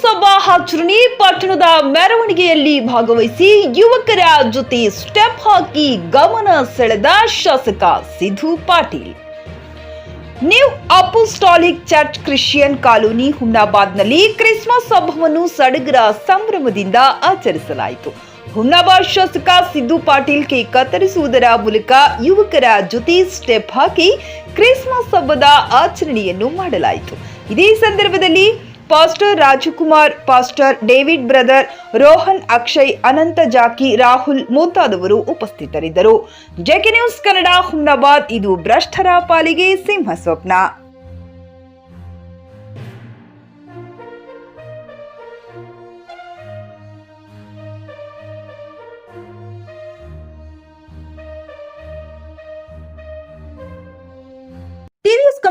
ವಿವಾಹಾಚರಣೆ ಪಟ್ಟಣದ ಮೆರವಣಿಗೆಯಲ್ಲಿ ಭಾಗವಹಿಸಿ ಯುವಕರ ಜೊತೆ ಸ್ಟೆಪ್ ಹಾಕಿ ಗಮನ ಸೆಳೆದ ಶಾಸಕ Sidhu Patil. New apostolic church Christian colony ಹುಮ್ನಾಬಾದ್ನಲ್ಲಿ Christmas ಹಬ್ಬವನ್ನು ಸಡಗರ ಸಂಭ್ರಮದಿಂದ ಆಚರಿಸಲಾಯಿತು. ಹುಮ್ನಾಬಾದ್ ಶಾಸಕ ಸಿದ್ದು ಪಾಟೀಲ್ ಕೇಕ್ ಕತ್ತರಿಸುವುದರ ಮೂಲಕ ಯುವಕರ ಜೊತೆ ಸ್ಟೆಪ್ ಹಾಕಿ ಕ್ರಿಸ್ಮಸ್ ಹಬ್ಬದ ಆಚರಣೆಯನ್ನು ಮಾಡಲಾಯಿತು. ಇದೇ ಸಂದರ್ಭದಲ್ಲಿ pastor Rajkumar, pastor David brother, Rohan Akshay, Anant Jackie, Rahul ಮುಂತಾದವರು ಉಪಸ್ಥಿತರಿದ್ದರು. ಜೆಕೆ ನ್ಯೂಸ್ ಕನ್ನಡ ಹುಮ್ನಾಬಾದ್ ಇದು ಭ್ರಷ್ಟರ ಪಾಲಿಗೆ ಸಿಂಹ ಸ್ವಪ್ನ